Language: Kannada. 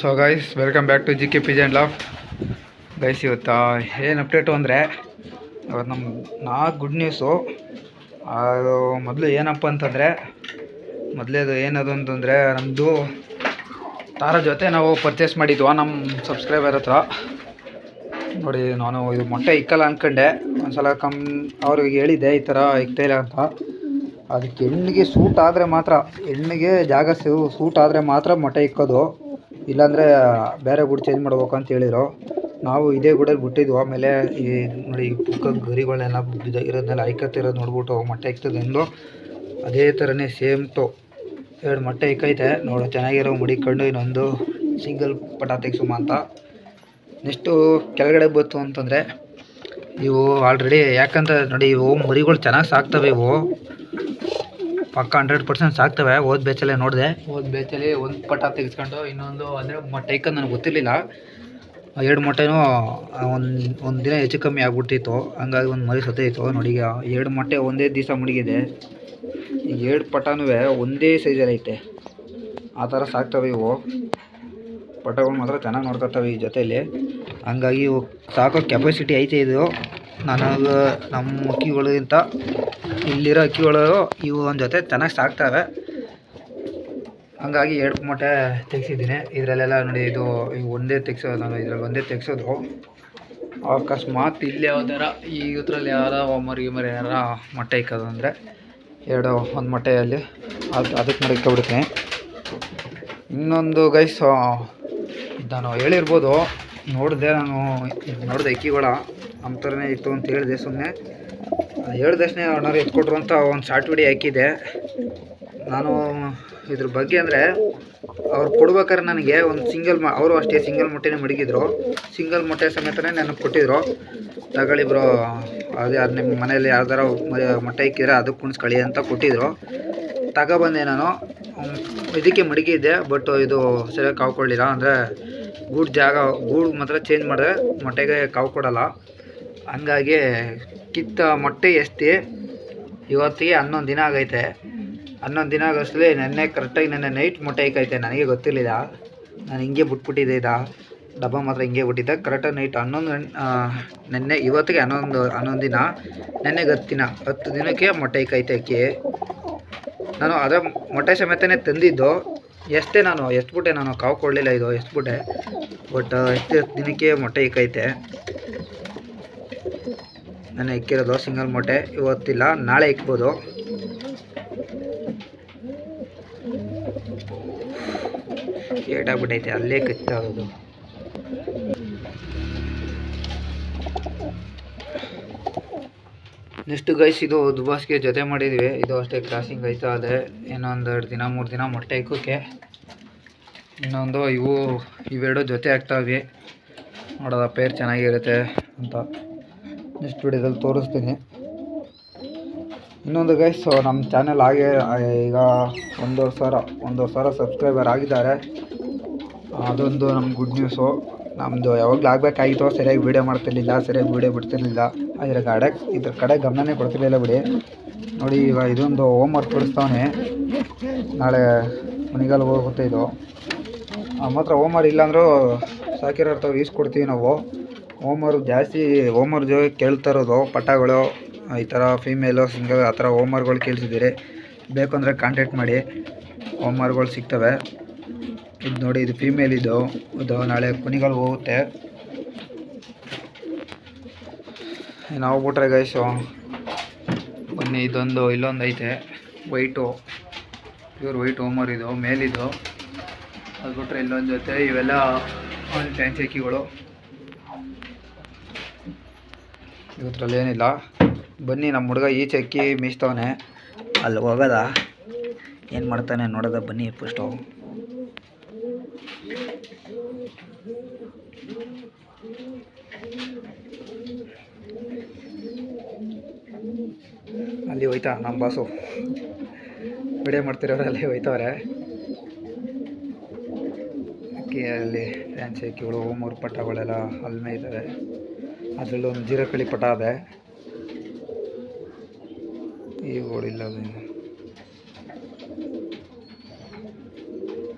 So guys welcome back to G K pigeon loft guys ಇವತ್ತು ಏನು ಅಪ್ಡೇಟು ಅಂದರೆ ಇವತ್ತು ನಮ್ಮ ನಾಲ್ಕು ಗುಡ್ ನ್ಯೂಸು ಅದು ಮೊದಲು ಏನಪ್ಪ ಅಂತಂದರೆ ಮೊದಲೇದು ಏನದು ಅಂತಂದರೆ ನಮ್ಮದು ತಾರ ಜೊತೆ ನಾವು ಪರ್ಚೇಸ್ ಮಾಡಿದ್ವಾ ನಮ್ಮ ಸಬ್ಸ್ಕ್ರೈಬರ್ ಹತ್ರ. ನೋಡಿ, ನಾನು ಇದು ಮೊಟ್ಟೆ ಇಕ್ಕಲ್ಲ ಅಂದ್ಕೊಂಡೆ ಒಂದ್ಸಲ ಕಮ್, ಅವ್ರಿಗೆ ಹೇಳಿದ್ದೆ, ಈ ಥರ ಇಲ್ಲ ಅಂತ. ಅದಕ್ಕೆ ಹೆಣ್ಣಿಗೆ ಸೂಟ್ ಆದರೆ ಮಾತ್ರ, ಹೆಣ್ಣಿಗೆ ಜಾಗ ಸೂಟ್ ಆದರೆ ಮಾತ್ರ ಮೊಟ್ಟೆ ಇಕ್ಕೋದು. ಇಲ್ಲಾಂದರೆ ಬೇರೆ ಗುಡ್ ಚೇಂಜ್ ಮಾಡ್ಬೇಕು ಅಂತ ಹೇಳಿದ್ರು. ನಾವು ಇದೇ ಗೂಡಲ್ಲಿ ಬಿಟ್ಟಿದ್ವು. ಆಮೇಲೆ ಈ ನೋಡಿ ಪುಕ್ಕ ಗರಿಗಳನ್ನೆಲ್ಲ ಬಿದ್ದ ಇರೋದನ್ನೆಲ್ಲ ಐಕತ್ತಿರೋದು ನೋಡ್ಬಿಟ್ಟು ಮೊಟ್ಟೆ ಇಕ್ತದೆ ಅಂದು ಅದೇ ಥರನೇ ಸೇಮ್ ಟು ಎರಡು ಮೊಟ್ಟೆ ಇಕ್ಕೈತೆ. ನೋಡು, ಚೆನ್ನಾಗಿರೋ ಮಡಿಕೊಂಡು ಇನ್ನೊಂದು ಸಿಂಗಲ್ ಪಟ ತೆಗ್ಸುಮ ಅಂತ. ನೆಕ್ಸ್ಟು ಕೆಳಗಡೆ ಬಂತು ಅಂತಂದರೆ, ಇವು ಆಲ್ರೆಡಿ ಯಾಕಂತ ನೋಡಿ ಇವು ಮರಿಗಳು ಚೆನ್ನಾಗಿ ಸಾಕ್ತವೆ ಇವು. ಪಕ್ಕ ಹಂಡ್ರೆಡ್ ಪರ್ಸೆಂಟ್ ಸಾಕ್ತವೆ. ಓದ್ ಬೇಚಲ್ಲೇ ನೋಡಿದೆ. ಓದ್ ಬೇಚಲ್ಲಿ ಒಂದು ಪಟ ತೆಗೆಸ್ಕೊಂಡು ಇನ್ನೊಂದು ಅಂದರೆ ಮೊಟ್ಟೆ ಇಕ್ಕೊಂಡು ನನಗೆ ಗೊತ್ತಿರಲಿಲ್ಲ. ಎರಡು ಮೊಟ್ಟೆನೂ ಒಂದು ಒಂದು ದಿನ ಹೆಚ್ಚು ಕಮ್ಮಿ ಆಗ್ಬಿಟ್ಟಿತ್ತು. ಹಂಗಾಗಿ ಒಂದು ಮರಿ ಸತ್ತೋಯ್ತು ನೋಡಿ ಈಗ. ಎರಡು ಮೊಟ್ಟೆ ಒಂದೇ ದಿವಸ ಮುಡಿಗಿದೆ. ಎರಡು ಪಟನೂ ಒಂದೇ ಸೈಜಲ್ಲಿ ಐತೆ. ಆ ಥರ ಸಾಕ್ತವೆ ಇವು. ಪಟಗಳು ಮಾತ್ರ ಚೆನ್ನಾಗಿ ನೋಡ್ಕೊತವೆ ಈ ಜೊತೆಯಲ್ಲಿ ಹಂಗಾಗಿ ಸಾಕೋ ಕೆಪಾಸಿಟಿ ಐತೆ ಇದು. ನನಗೆ ನಮ್ಮ ಅಕ್ಕಿಗಳಿಗಿಂತ ಇಲ್ಲಿರೋ ಅಕ್ಕಿಗಳು ಇವು ಒಂದು ಜೊತೆ ಚೆನ್ನಾಗಿ ಸಾಕ್ತವೆ. ಹಂಗಾಗಿ ಎರಡು ಮೊಟ್ಟೆ ತೆಗ್ಸಿದ್ದೀನಿ. ಇದರಲ್ಲೆಲ್ಲ ನೋಡಿ ಇದು ಒಂದೇ ತೆಗ್ಸೋದು, ನಾನು ಇದ್ರಲ್ಲಿ ಒಂದೇ ತೆಗ್ಸೋದು. ಅಕಸ್ಮಾತ್ ಇಲ್ಲಿ ಯಾವ್ದಾರ ಈ ಇದ್ರಲ್ಲಿ ಯಾರೋ ಮರಿ ಮರಿ ಯಾರ ಮೊಟ್ಟೆ ಇಕ್ಕೋದು ಎರಡು ಒಂದು ಮೊಟ್ಟೆಯಲ್ಲಿ ಅದು ಅದಕ್ಕೆ ನೋಡಿ ಇಕ್ಕೊಬಿಡ್ತೀನಿ. ಇನ್ನೊಂದು ಗೈಸ್ ನಾನು ಹೇಳಿರ್ಬೋದು. ನೋಡಿದೆ ನಾನು ನೋಡಿದೆ ಇಕ್ಕಿಗಳ ನಮ್ಮ ಥರನೇ ಇತ್ತು ಅಂತ ಹೇಳಿದೆ ಸುಮ್ಮನೆ ಹೇಳಿದ ತಕ್ಷಣ ಅಣ್ಣವ್ರು ಎತ್ಕೊಟ್ರು ಅಂತ ಒಂದು ಶಾರ್ಟ್ ವಿಡಿಯೋ ಹಾಕಿದ್ದೆ. ನಾನು ಇದ್ರ ಬಗ್ಗೆ ಅಂದರೆ ಅವ್ರು ಕೊಡ್ಬೇಕಾದ್ರೆ ನನಗೆ ಒಂದು ಸಿಂಗಲ್ ಅವರು ಅಷ್ಟೇ ಸಿಂಗಲ್ ಮೊಟ್ಟೆನೇ ಮಡಗಿದ್ರು. ಸಿಂಗಲ್ ಮೊಟ್ಟೆ ಸಮೇತನೇ ನನಗೆ ಕೊಟ್ಟಿದ್ರು. ತಗೊಳ್ಳಿ ಬ್ರೋ, ಅದೇ ಅದು ನಿಮ್ಮ ಮನೇಲಿ ಯಾರ್ದಾರ ಮೊಟ್ಟೆ ಇಕ್ಕಿದ್ರೆ ಅದಕ್ಕೆ ಕುಣಿಸ್ಕೊಳ್ಳಿ ಅಂತ ಕೊಟ್ಟಿದ್ರು. ತಗೊಬಂದೆ ನಾನು. ಇದಕ್ಕೆ ಮಡಗಿದ್ದೆ ಬಟ್ ಇದು ಸರಿಯಾಗಿ ಕಾವು ಕೊಡಲಿಲ್ಲ. ಅಂದರೆ ಗೂಡು ಜಾಗ, ಗೂಡು ಮಾತ್ರ ಚೇಂಜ್ ಮಾಡಿದ್ರೆ ಮೊಟ್ಟೆಗೆ ಕಾವು ಕೊಡಲ್ಲ. ಹಂಗಾಗಿ ಕಿತ್ತ ಮೊಟ್ಟೆ ಎಸ್ತಿ. ಇವತ್ತಿಗೆ ಹನ್ನೊಂದು ದಿನ ಆಗೈತೆ. ಹನ್ನೊಂದು ದಿನ ಆಗೋಷ್ಟೇ ನೆನ್ನೆ ಕರೆಕ್ಟಾಗಿ ನೆನ್ನೆ ನೈಟ್ ಮೊಟ್ಟೆ ಇಕ್ಕೈತೆ ನನಗೆ ಗೊತ್ತಿರಲಿಲ್ಲ. ನಾನು ಹಿಂಗೆ ಬಿಟ್ಬಿಟ್ಟಿದ್ದೆ ಇದ ಡಬ್ಬ ಮಾತ್ರ ಹಿಂಗೆ ಬಿಟ್ಟಿದ್ದೆ. ಕರೆಕ್ಟಾಗಿ ನೈಟ್ ಹನ್ನೊಂದು ನೆನ್ನೆ ಇವತ್ತಿಗೆ ಹನ್ನೊಂದು ಹನ್ನೊಂದು ದಿನ. ನೆನ್ನೆಗೆ ಹತ್ತು ದಿನ ಹತ್ತು ದಿನಕ್ಕೆ ಮೊಟ್ಟೆ ಇಕ್ಕೈತೆ ಅಕ್ಕಿ. ನಾನು ಅದರ ಮೊಟ್ಟೆ ಸಮೇತನೇ ತಂದಿದ್ದು. ಎಷ್ಟೇ ನಾನು ಎಷ್ಟು ಬಿಟ್ಟೆ ನಾನು ಕಾವು ಕೊಡಲಿಲ್ಲ ಇದು, ಎಷ್ಟು ಬಿಟ್ಟೆ. ಬಟ್, ಎಷ್ಟು ದಿನಕ್ಕೆ ಮೊಟ್ಟೆ ಇಕ್ಕೈತೆ ನಾನು ಇಕ್ಕಿರೋದು ಸಿಂಗಲ್ ಮೊಟ್ಟೆ ಇವತ್ತಿಲ್ಲ, ನಾಳೆ ಇಕ್ಬೋದು. ಏಟಾಗ್ಬಿಟ್ಟೈತೆ ಅಲ್ಲೇ ಕಚ್ಚಾಗೋದು ನೆಕ್ಸ್ಟ್ ಗೈಸ್ ಇದು ದುಬಾಸ್ಗೆ ಜೊತೆ ಮಾಡಿದ್ವಿ. ಇದು ಅಷ್ಟೇ ಕ್ರಾಸಿಂಗ್ ಆಯ್ತಾ ಅದೇ ಇನ್ನೊಂದು ಎರಡು ದಿನ, ಮೂರು ದಿನ ಮೊಟ್ಟೆ ಇಕ್ಕೋಕೆ. ಇನ್ನೊಂದು ಇವು, ಇವೆರಡು ಜೊತೆ ಆಗ್ತಾವೆ ನೋಡೋದ ಪೇರ್ ಚೆನ್ನಾಗಿರುತ್ತೆ ಅಂತ. ನೆಕ್ಸ್ಟ್ ವಿಡಿಯೋದಲ್ಲಿ ತೋರಿಸ್ತೀನಿ ಇನ್ನೊಂದು ಗೈಸ್ ನಮ್ಮ ಚಾನೆಲ್ ಹಾಗೆ ಈಗ ಒಂದೂವರೆ ಸಾವಿರ ಒಂದೂವರೆ ಸಾವಿರ ಸಬ್ಸ್ಕ್ರೈಬರ್ ಆಗಿದ್ದಾರೆ. ಅದೊಂದು ನಮ್ಮ ಗುಡ್ ನ್ಯೂಸು ನಮ್ಮದು ಯಾವಾಗಲೂ ಆಗಬೇಕಾಗಿತ್ತು, ಸರಿಯಾಗಿ ವೀಡಿಯೋ ಮಾಡ್ತಿರ್ಲಿಲ್ಲ, ಸರಿಯಾಗಿ ವೀಡಿಯೋ ಬಿಡ್ತಿರ್ಲಿಲ್ಲ. ಇದ್ರ ಕಡೆ ಇದ್ರ ಕಡೆ ಗಮನನೇ ಕೊಡ್ತಿರ್ಲಿಲ್ಲ ಬಿಡಿ. ನೋಡಿ, ಈಗ ಇದೊಂದು ಹೋಮ್ ವರ್ಕ್ ಕೊಡಿಸ್ತಾವನೆ. ನಾಳೆ ಮನೆಗಾಲ ಹೋಗುತ್ತೆ ಇದು. ಮಾತ್ರ ಹೋಮ್ ವರ್ಕ್ ಇಲ್ಲಾಂದ್ರೂ ಸಾಕಿರೋ ತಾವು ಈಸ್ಕೊಡ್ತೀವಿ ನಾವು. ಹೋಮರ್ ಜಾಸ್ತಿ ಓಮರ್ ಜೊ ಕೇಳ್ತಾ ಇರೋದು ಪಟಗಳು, ಈ ಥರ ಫೀಮೇಲು ಸಿಂಗಲ್ ಆ ಥರ ಓಮರ್ಗಳು ಕೇಳಿಸಿದ್ದೀರಿ. ಬೇಕು ಕಾಂಟ್ಯಾಕ್ಟ್ ಮಾಡಿ. ಓಮರ್ಗಳು ಸಿಗ್ತವೆ. ಇದು ನೋಡಿ, ಇದು ಫೀಮೇಲ್ ಇದು. ಇದು ನಾಳೆ ಕುನಿಗಳು ಹೋಗುತ್ತೆ. ನಾವು ಬಿಟ್ರೆ ಗೈಸು ಬನ್ನಿ, ಇದೊಂದು, ಇಲ್ಲೊಂದು ಐತೆ. ವೈಟು ಪ್ಯೂರ್ ವೈಟ್ ಓಮರ್ ಇದು ಮೇಲಿದು ಅದು ಬಿಟ್ರೆ ಇಲ್ಲೊಂದು ಜೊತೆ ಇವೆಲ್ಲ ಫ್ಯಾನ್ಸಿ ಇವತ್ರಲ್ಲಿ ಏನಿಲ್ಲ. ಬನ್ನಿ ನಮ್ಮ ಹುಡುಗ ಈಚೆ ಅಕ್ಕಿ ಮೀಸ್ತವನೆ ಅಲ್ಲಿ ಹೋಗೋದ. ಏನು ಮಾಡ್ತಾನೆ ನೋಡೋದ ಬನ್ನಿ ಫಸ್ಟು ಅಲ್ಲಿ ಹೋಯ್ತಾ ನಮ್ಮ ಬಾಸು. ವಿಡಿಯೋ ಮಾಡ್ತಿರೋರು ಅಲ್ಲಿ ಹೋಯ್ತವ್ರೆ. ಅಕ್ಕಿ ಅಲ್ಲಿ ಫ್ಯಾನ್ಸಿ ಅಕ್ಕಿಗಳು ಮೂರು ಪಟ್ಟಗಳೆಲ್ಲ ಅಲ್ಲಿ ಮೇಯ್ತವೆ ಅದರಲ್ಲೂ ಒಂದು ಜೀರಕಳಿ ಪಟ ಅದೆ ಇವುಗಳಿಲ್ಲ